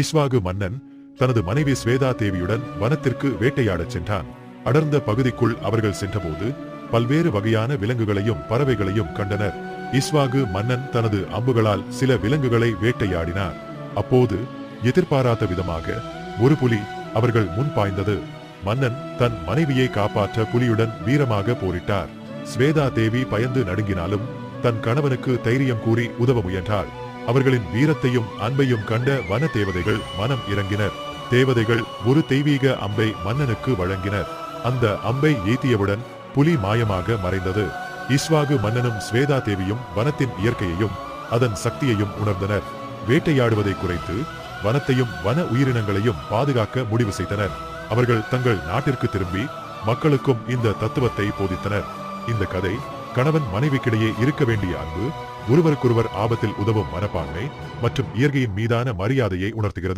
இஸ்வாகு மன்னன் தனது மனைவி ஸ்வேதா தேவியுடன் வனத்திற்கு வேட்டையாடச் சென்றான். அடர்ந்த பகுதிக்குள் அவர்கள் சென்றபோது பல்வேறு வகையான விலங்குகளையும் பறவைகளையும் கண்டனர். இஸ்வாகு மன்னன் தனது அம்புகளால் சில விலங்குகளை வேட்டையாடினார். அப்போது எதிர்பாராத விதமாக ஒரு புலி அவர்கள் முன் பாய்ந்தது. மன்னன் தன் மனைவியை காப்பாற்ற புலியுடன் வீரமாக போரிட்டார். ஸ்வேதா தேவி பயந்து நடுங்கினாலும் தன் கணவனுக்கு தைரியம் கூறி உதவ முயன்றாள். அவர்களின் வீரத்தையும் அன்பையும் கண்ட வன தேவதைகள் மனம் இறங்கினர். தேவதைகள் ஒரு தெய்வீக அம்பை மன்னனுக்கு வழங்கினர். அந்த அம்பை ஏத்தியவுடன் புலி மாயமாக மறைந்தது. இஸ்வாகு மன்னனும் ஸ்வேதா தேவியும் வனத்தின் இயற்கையையும் அதன் சக்தியையும் உணர்ந்தனர். வேட்டையாடுவதை குறைத்து வனத்தையும் வன உயிரினங்களையும் பாதுகாக்க முடிவு செய்தனர். அவர்கள் தங்கள் நாட்டிற்கு திரும்பி மக்களுக்கும் இந்த தத்துவத்தை போதித்தனர். இந்த கதை கணவன் மனைவிக்கிடையே இருக்க வேண்டிய அன்பு ஒருவருக்கொருவர் ஆபத்தில் உதவும் மனப்பான்மை மற்றும் இயற்கையின் மீதான மரியாதையை உணர்த்துகிறது.